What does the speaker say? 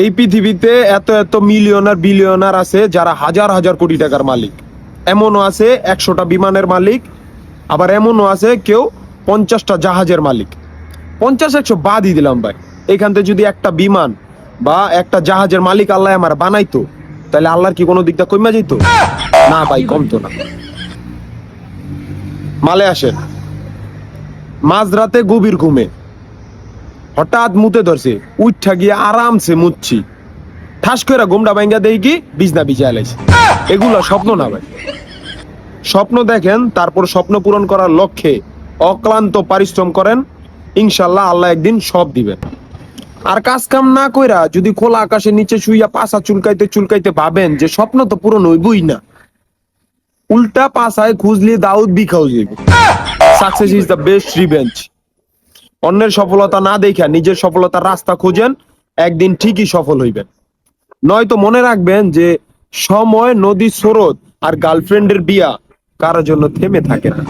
এই পৃথিবীতে এত এত মিলিয়নার, বিলিয়নার আছে যারা হাজার হাজার কোটি টাকার মালিক। এমনও আছে একশোটা বিমানের মালিক, আবার এমনও আছে কেউ পঞ্চাশটা জাহাজের মালিক। পঞ্চাশ, একশো বাদই দিলাম ভাই। এখান থেকে যদি একটা বিমান বা একটা জাহাজের মালিক আল্লাহ আমার বানাইতো, তাহলে আল্লাহর কি কোনো দিকটা কমে যেত না ভাই, কমতো না। মালে আসেন। মাঝরাতে গভীর ঘুমে। হঠাৎ মুতে ধরছে উঠা গিয়ে আরামসে মুচ্ছি। ঠাস করে ঘুমটা ভাঙ্গা দেই কি, বিছনা বিছায় লাইছে। এগুলো স্বপ্ন না ভাই। স্বপ্ন দেখেন, তারপর স্বপ্ন পূরণ করার লক্ষ্যে অক্লান্ত পরিশ্রম করেন। ইনশাল্লাহ আল্লাহ একদিন সব দিবেন। আর কাজ কাম না কইরা যদি খোলা আকাশের নিচে শুইয়া পাশা চুলকাইতে চুলকাইতে ভাবেন যে স্বপ্ন তো পূরণ হইবই না, উল্টা পাশায় খুঁজলে দাউদ যাবে success is the best revenge অন্যের সফলতা না দেখে নিজের সফলতার রাস্তা খুঁজেন একদিন ঠিকই সফল হইবেন। নয়তো মনে রাখবেন যে সময় নদী স্রোত আর গার্লফ্রেন্ডের বিয়া কারোর জন্য থেমে থাকে না।